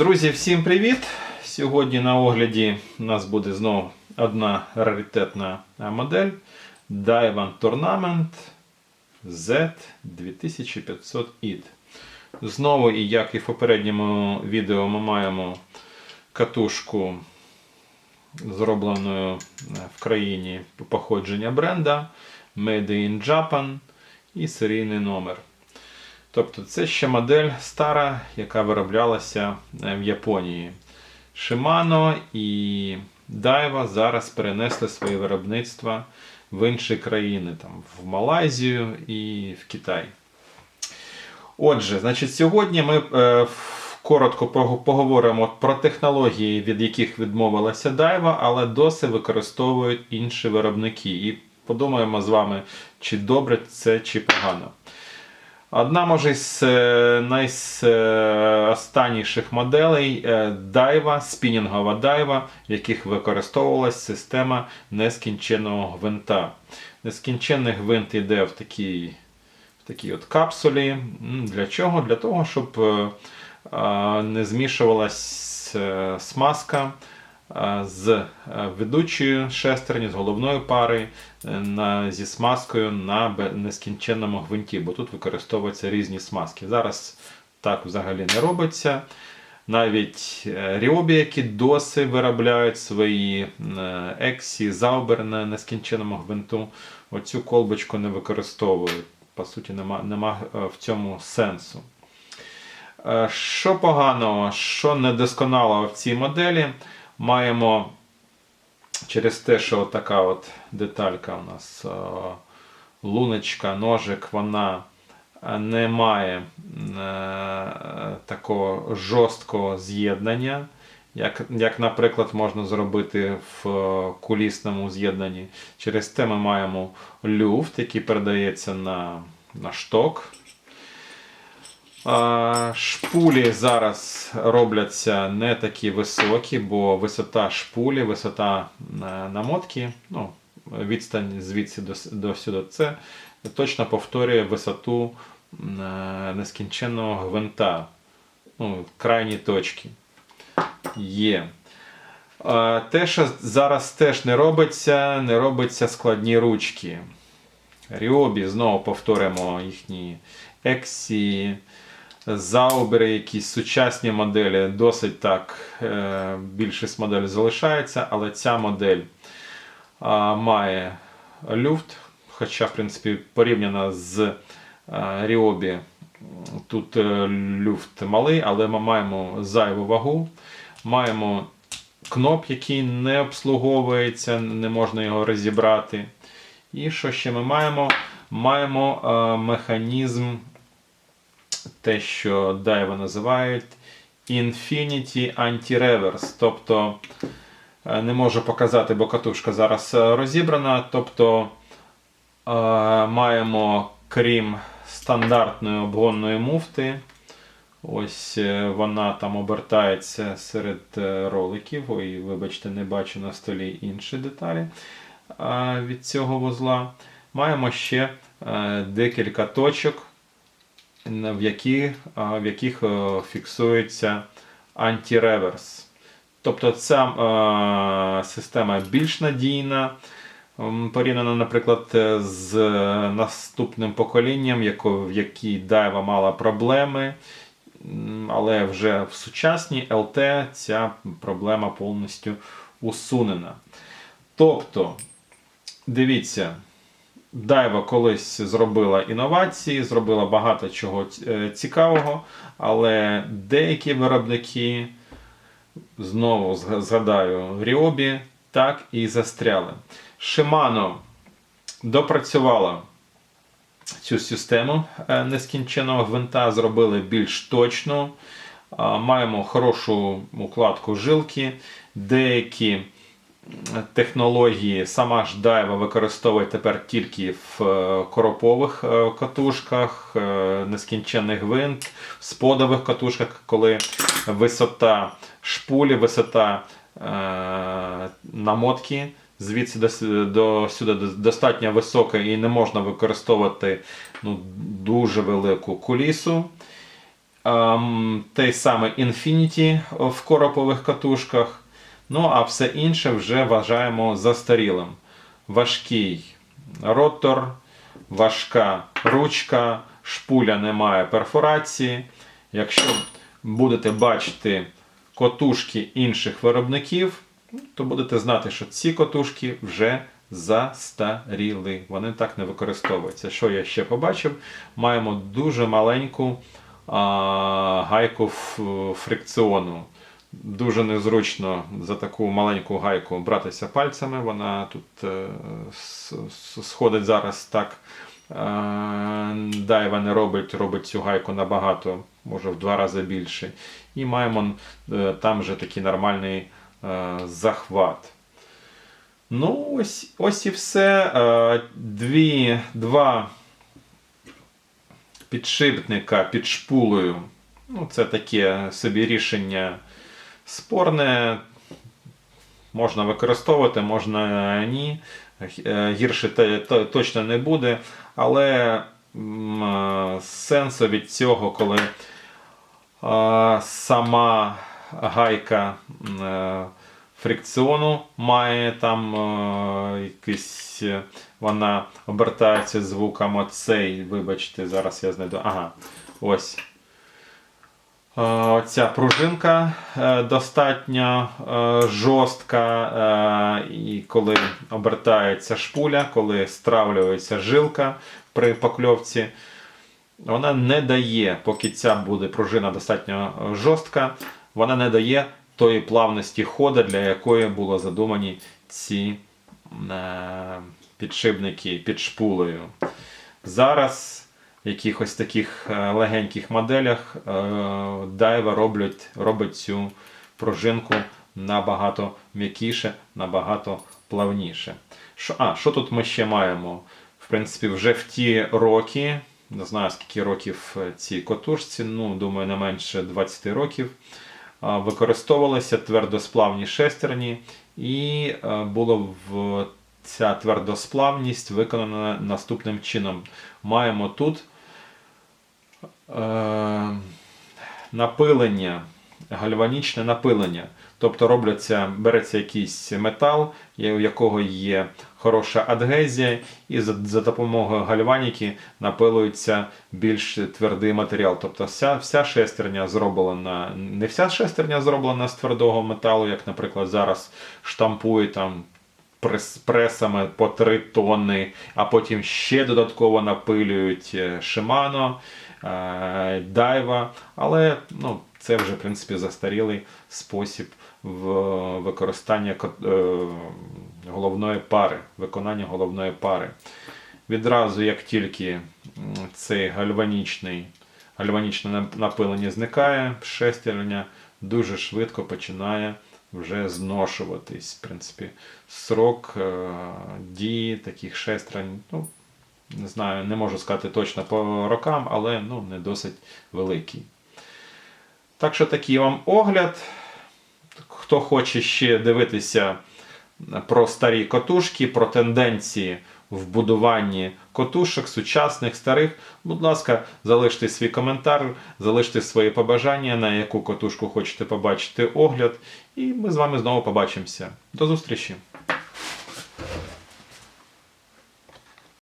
Друзі, всім привіт! Сьогодні на огляді у нас буде знову одна раритетна е, модель Daiwa Tournament Z2500 IT. Знову, і як і в попередньому відео, ми маємо катушку, зробленою в країні походження бренда Made in Japan і серійний номер. Тобто це ще модель стара, яка вироблялася е, в Японії. Shimano і Daiwa зараз перенесли своє виробництво в інші країни, там, в Малайзію і в Китай. Отже, значить, сьогодні ми е, коротко поговоримо про технології, від яких відмовилася Daiwa, але досі використовують інші виробники. І подумаємо з вами, чи добре це, чи погано. Одна, може, з е, найостанніших моделей е, Daiwa, спінінгова Daiwa, в яких використовувалась система нескінченного гвинта. Нескінченний гвинт йде в такій, в такій от капсулі. Для чого? Для того, щоб е, не змішувалась смазка з е, ведучою шестерні, з головної пари е, на, зі смазкою на нескінченному гвинті, бо тут використовуються різні смазки. Зараз так взагалі не робиться. Навіть е, Ryobi, які досі виробляють свої е, ексі, заубер на нескінченому гвинту, оцю колбочку не використовують. По суті, нема, нема е, в цьому сенсу. Е, Що поганого, що недосконалого в цій моделі, маємо через те, що така от деталька у нас е, луночка, ножик, вона е, не має е, такого жорсткого з'єднання, як, як, наприклад, можна зробити в кулісному з'єднанні. Через те ми маємо люфт, який передається на, на шток. Шпулі зараз робляться не такі високі, бо висота шпулі, висота е, намотки, ну, відстань звідси до, сюди, це точно повторює висоту е, нескінченного гвинта. Ну, крайні точки. Є. Те, що зараз теж не робиться, не робиться складні ручки. Ріобі, знову повторимо їхні ексі, заубери, якісь сучасні моделі, досить так, е, більшість моделей залишається, але ця модель має люфт, хоча, в принципі, порівняно з Ріобі, тут е, люфт малий, але ми маємо зайву вагу, маємо кноп, який не обслуговується, не можна його розібрати. І що ще ми маємо? Маємо е, механізм, те, що Daiwa називають Infinity Anti-Reverse. Тобто е, не можу показати, бо катушка зараз е, розібрана. Тобто е, маємо, крім стандартної обгонної муфти. Ось вона там обертається серед роликів. Ой, вибачте, не бачу на столі інші деталі від цього вузла. Маємо ще декілька точок, в, які, в яких е, фіксується антиреверс. Тобто ця е, система більш надійна. Порівняно, наприклад, е, з наступним поколінням, в якій Daiwa мала проблеми, але вже в сучасній LT ця проблема повністю усунена. Тобто, дивіться, Дайва колись зробила інновації, зробила багато чого е, цікавого, але деякі виробники, знову згадаю, Ріобі, так і застряли. Shimano допрацювала цю систему е, нескінченого гвинта, зробили більш точну. Маємо хорошу укладку жилки, деякі технології сама ж Daiwa використовує тепер тільки в е, коропових е, катушках, е, нескінчений гвинт, в сподових катушках, коли висота шпулі, висота намотки звідси до, до сюди достатньо висока і не можна використовувати ну, дуже велику кулісу. ем, той самий Infinity в коропових катушках. Ну, а все інше вже вважаємо застарілим. Важкий ротор, важка ручка, шпуля не має перфорації. Якщо будете бачити котушки інших виробників, то будете знати, що ці котушки вже застаріли. Вони так не використовуються. Що я ще побачив? Маємо дуже маленьку а, гайку фрикціону. Дуже незручно за таку маленьку гайку братися пальцями. Вона тут е, сходить зараз так. Е, Дайва не робить, робить цю гайку набагато, може в два рази більше. І маємо е, там вже такий нормальний захват. Ну, ось, ось і все. Дві, два підшипника під шпулею. Ну, це таке собі рішення спорне. Можна використовувати, можна ні. Е, Гірше точно не буде. Але е, сенсу від цього, коли е, сама гайка фрикціону має там якийсь. Вона обертається звуком оцей. Вибачте, зараз я знайду. Ага, ось. Е, Оця пружинка е, достатньо е, жорстка, і коли обертається шпуля, коли стравлюється жилка при покльовці, вона не дає, поки ця буде пружина достатньо жорстка, вона не дає тої плавності хода, для якої було задумані ці підшипники під шпулею. Зараз якихось таких е, легеньких моделях е, Daiwa роблять, робить цю пружинку набагато м'якіше, набагато плавніше. Що, а, що тут ми ще маємо? В принципі, вже в ті роки, не знаю скільки років е, цій котушці, ну, думаю, не менше 20 років. Використовувалися твердосплавні шестерні, і було в ця твердосплавність виконана наступним чином. Маємо тут напилення, гальванічне напилення. Тобто робляться, береться якийсь метал, у якого є хороша адгезія, і за, за допомогою гальваніки напилується більш твердий матеріал. Тобто вся, вся шестерня зроблена, не вся шестерня зроблена з твердого металу, як, наприклад, зараз штампують там прес, пресами по 3 тонни, а потім ще додатково напилюють е, Е, але ну, це вже в принципі застарілий спосіб використання е, головної пари, виконання головної пари. Відразу, як тільки цей гальванічний, гальванічне напилення зникає, шестерня дуже швидко починає вже зношуватись. В принципі, срок е, дії таких шестерень, ну, не знаю, не можу сказати точно по рокам, але ну, не досить великий. Так що такий вам огляд. Хто хоче ще дивитися про старі котушки, про тенденції в будуванні котушок, сучасних, старих, будь ласка, залиште свій коментар, залиште свої побажання, на яку котушку хочете побачити огляд, і ми з вами знову побачимося. До зустрічі!